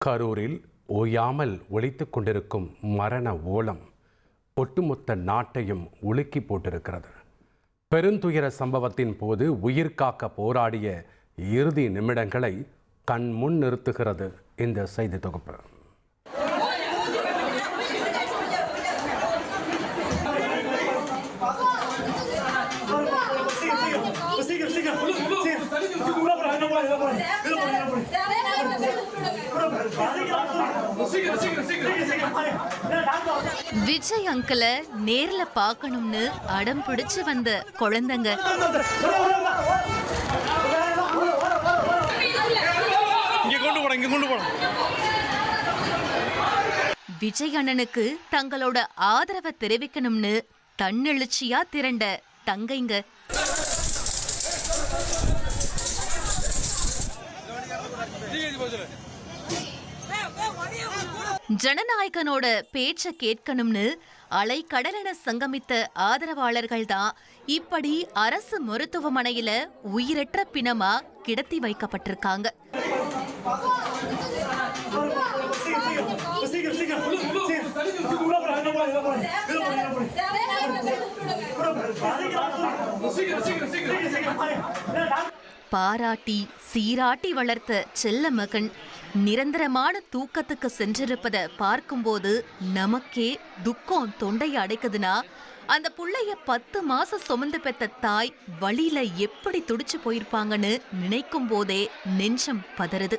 கரூரில் ஓயாமல் ஒழித்து கொண்டிருக்கும் மரண ஓலம் ஒட்டுமொத்த நாட்டையும் உலுக்கி போட்டிருக்கிறது. பெருந்துயர சம்பவத்தின் போது உயிர் காக்க போராடிய இறுதி நிமிடங்களை கண் முன் நிறுத்துகிறது இந்த செய்தி தொகுப்பு சீக்கிரம் சீக்கிரம் சீக்கிரம் உள்ள போறா உள்ள போறா உள்ள போறா உள்ள போறா சீக்கிரம் சீக்கிரம் சீக்கிரம் சீக்கிரம் டாக்டர் விஜய் அங்கிளை நேர்ல பார்க்கணும்னு அடம் பிடிச்சு வந்த குழந்தைங்க. விஜய் அண்ணனுக்கு தங்களோட ஆதரவை தெரிவிக்கணும்னு தன்னெழுச்சியா திரண்ட தங்கைங்க. ஜனநாயகனோட பேச்ச கேட்கணும்னு அலைக்கடலென சங்கமித்த ஆதரவாளர்கள் தான் இப்படி அரசு மருத்துவமனையில உயிரற்ற பிணமா கிடத்தி வைக்கப்பட்டிருக்காங்க. சீக்கிரம். பாராட்டி சீராட்டி வளர்த்த செல்ல மகன் நிரந்தரமான தூக்கத்துக்கு சென்றிருப்பத பார்க்கும்போது நமக்கே துக்கம் தொண்டையை அடைக்குதுன்னா அந்த புள்ளைய பத்து மாசம் சுமந்து பெத்த தாய் வழியில எப்படி துடிச்சு போயிருப்பாங்கன்னு நினைக்கும் போதே நெஞ்சம் பதறுது.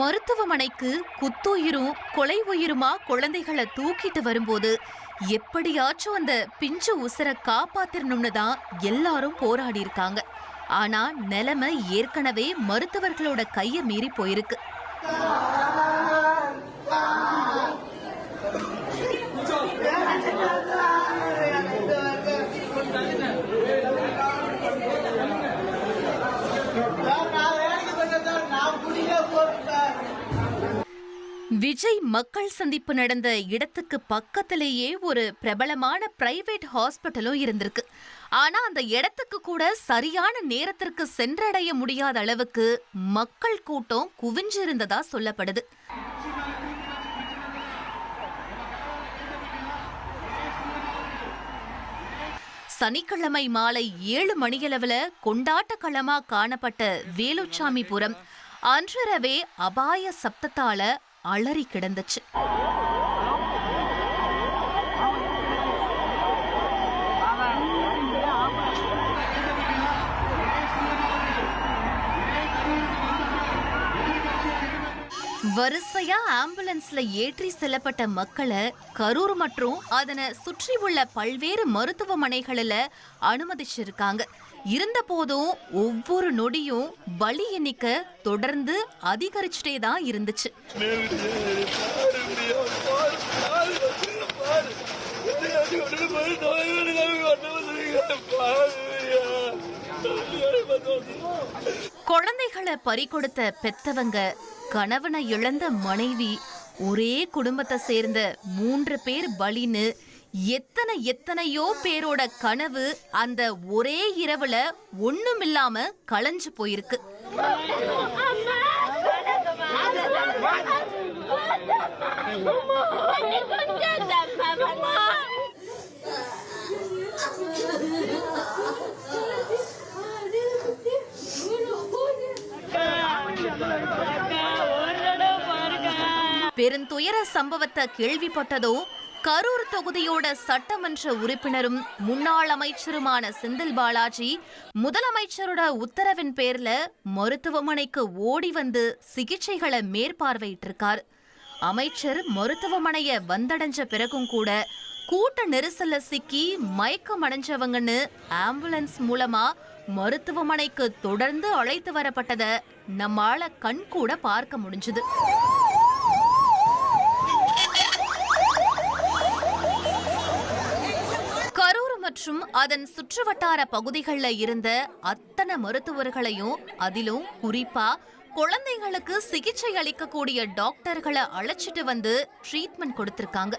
மருத்துவமனைக்கு குத்துயிரும் கொலை உயிருமா குழந்தைகளை தூக்கிட்டு வரும்போது எப்படியாச்சும் அந்த பிஞ்சு உசுரை காப்பாத்திரணும்னு தான் எல்லாரும் போராடி இருக்காங்க ஆனா நிலைமை ஏற்கனவே மருத்துவர்களோட கையை மீறி போயிருக்கு. விஜய் மக்கள் சந்திப்பு நடந்த இடத்துக்கு பக்கத்திலேயே ஒரு பிரபலமான பிரைவேட் ஹாஸ்பிட்டலும் இருந்திருக்கு. ஆனா அந்த இடத்துக்கு கூட சரியான நேரத்திற்கு சென்றடைய முடியாத அளவுக்கு மக்கள் கூட்டம் குவிஞ்சிருந்ததா சொல்லப்படுது. சனிக்கிழமை மாலை ஏழு மணியளவில் கொண்டாட்ட களமாக காணப்பட்ட வேலுச்சாமிபுரம். அன்றரவே அபாய சப்தத்தால அலறி கிடந்துச்சு. வரிசையா ஆம்புலன்ஸ்ல ஏற்றி செல்லப்பட்ட மக்களை கரூர் மற்றும் அதனை சுற்றி உள்ள பல்வேறு மருத்துவமனைகளில் அனுமதிச்சிருக்காங்க. இருந்த போதும் ஒவ்வொரு நொடியும் பலி எண்ணிக்கை தொடர்ந்து அதிகரிச்சுட்டே தான் இருந்துச்சு. குழந்தைகளை பறிகொடுத்த பெத்தவங்க கணவனை இழந்த மனைவி ஒரே குடும்பத்தை சேர்ந்த மூன்று பேர் பலின்னு எத்தனை எத்தனையோ பேரோட கனவு அந்த ஒரே இரவுல ஒண்ணுமில்லாம களைஞ்சு போயிருக்கு. பெருந்துயர சம்பவத்தை கேள்விப்பட்டதோ கரூர் தொகுதியோட சட்டமன்ற உறுப்பினரும் முன்னாள் அமைச்சருமான செந்தில் பாலாஜி முதலமைச்சரோட உத்தரவின் பேர்ல மருத்துவமனைக்கு ஓடி வந்து சிகிச்சைகளை மேற்பார்வையிட்டிருக்கார். அமைச்சர் மருத்துவமனைய வந்தடைஞ்ச பிறகும் கூட கூட்ட நெரிசல்ல சிக்கி மயக்கம் அடைஞ்சவங்கன்னு ஆம்புலன்ஸ் மூலமா மருத்துவமனைக்கு தொடர்ந்து அழைத்து வரப்பட்டத நம்மால கண் கூட பார்க்க முடிஞ்சுது கரூர் மற்றும் அதன் சுற்றுவட்டார பகுதிகளில் இருந்த அத்தனை மருத்துவர்களையும் அதிலும் குறிப்பா குழந்தைகளுக்கு சிகிச்சை அளிக்கக்கூடிய டாக்டர்களை அழைச்சிட்டு வந்து ட்ரீட்மெண்ட் கொடுத்திருக்காங்க.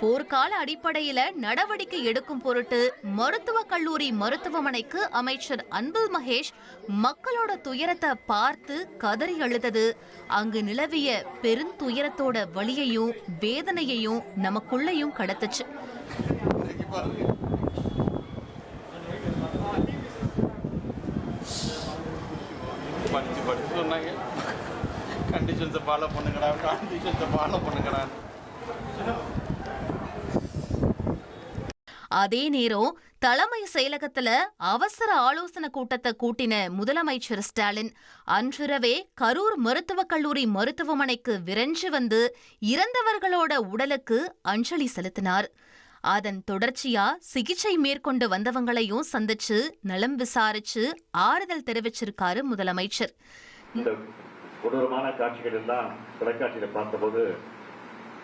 போர்க்கால அடிப்படையில நடவடிக்கை எடுக்கும் பொருட்டு மருத்துவக் கல்லூரி மருத்துவமனைக்கு அமைச்சர் அன்பில் மகேஷ் மக்களோட துயரத்தை பார்த்து கதறி அழுதது. அங்கு நிலவிய பெருந்துயரத்தோட வழியையும் வேதனையையும் நமக்குள்ளையும் கடத்துச்சு படிச்சு படிச்சு சொன்னாங்க. கண்டிஷன்ஸை ஃபாலோ பண்ணுங்கடா கண்டிஷன்ஸை ஃபாலோ பண்ணுங்கடா. அதே நேரம் தலைமை செயலகத்துல அவசர ஆலோசனை கூட்டத்தை கூட்டின முதலமைச்சர் ஸ்டாலின் அன்றிரவே கரூர் மருத்துவக் கல்லூரி மருத்துவமனைக்கு விரைஞ்சு வந்து இறந்தவர்களோட உடலுக்கு அஞ்சலி செலுத்தினார். அதன் தொடர்ச்சியா சிகிச்சை மேற்கொண்டு வந்தவங்களையும் சந்திச்சு நலம் விசாரிச்சு ஆறுதல் தெரிவிச்சிருக்காரு முதலமைச்சர். இந்த கொடூரமான காட்சிகள் எல்லாம் தொலைக்காட்சியில பார்த்தபோது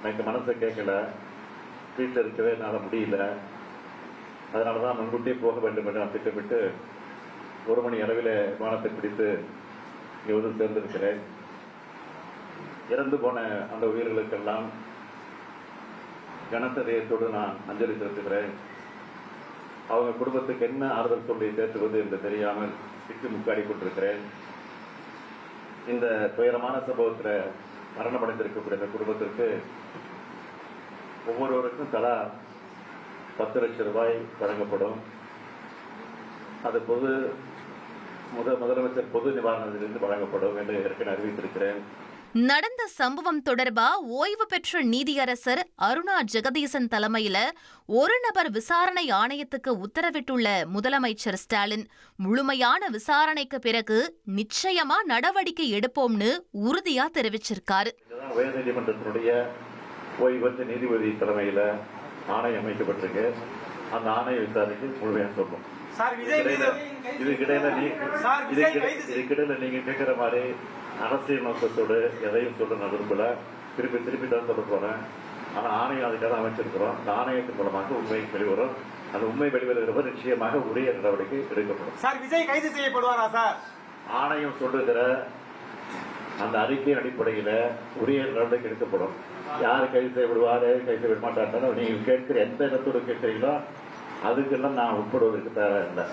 எனக்கு மனசு கேட்கல. வீட்டில் இருக்கவே என்னால் முடியல. அதனால தான் முன்கூட்டியே போக வேண்டும் என்று நான் திட்டமிட்டு ஒரு மணி அளவில் விமானத்தை பிடித்து இங்கே வந்து சேர்ந்திருக்கிறேன். இறந்து போன அந்த உயிர்களுக்கெல்லாம் கனத்த தேயத்தோடு நான் அஞ்சலி செலுத்துகிறேன். அவங்க குடும்பத்துக்கு என்ன ஆறுதல் சொல்லி தேற்றுவது என்று தெரியாமல் திக்கு முக்காடி கொண்டிருக்கிறேன். இந்த துயரமான சம்பவத்தில் மரணமடைந்திருக்கக்கூடிய இந்த குடும்பத்திற்கு ஒவ்வொருவருக்கும் தலா பத்து லட்சம் ரூபாய் வழங்கப்படும். அது பொது முத முதலமைச்சர் பொது நிவாரணத்திலிருந்து வழங்கப்படும் என்று ஏற்கனவே அறிவித்திருக்கிறேன். நடந்த சம்பவம் தொடர்பா ஓய்வு பெற்ற நீதியரசர் அருணா ஜெகதீசன் தலைமையில ஒரு நபர் விசாரணை ஆணையத்துக்கு உத்தரவிட்டுள்ள முதலமைச்சர் ஸ்டாலின் முழுமையான விசாரணைக்கு பிறகு நிச்சயமா நடவடிக்கை எடுப்போம்னு உறுதியா தெரிவிச்சிருக்காரு. உயர்நீதிமன்றத்தினுடைய ஓய்வு பெற்ற நீதிபதி தலைமையில ஆணையம் அமைக்கப்பட்டிருக்கு. அந்த ஆணைய விசாரணைக்கு முழுமையாக சொல்லும் இதுக்கிடையில இதுக்கிடையில நீங்க கேட்கிற மாதிரி அரசியல் நோக்கத்தோடு எதையும் சொல்ல நான் விரும்பல. திருப்பி திருப்பி தான் சொல்ல போறேன். ஆனா ஆணையம் அதுக்காக அமைச்சிருக்கிறோம். அந்த ஆணையத்தின் மூலமாக உண்மை வெளிவரும். அந்த உண்மை வெளிவருகிறவர் நிச்சயமாக உரிய நடவடிக்கை எடுக்கப்படும். சார் விஜய் கைது செய்யப்படுவாரா சார்? ஆணையம் சொல்லுகிற அந்த அறிக்கையின் அடிப்படையில உரிய நடவடிக்கை எடுக்கப்படும். யார் கைது செய்யப்படுவார் கைது செய்ய மாட்டார் நீங்க கேட்கிற எந்த இடத்தோடு கேட்கிறீங்களோ அதுக்கெல்லாம் நான் உட்படுவதற்கு தயாராக இருந்தேன்.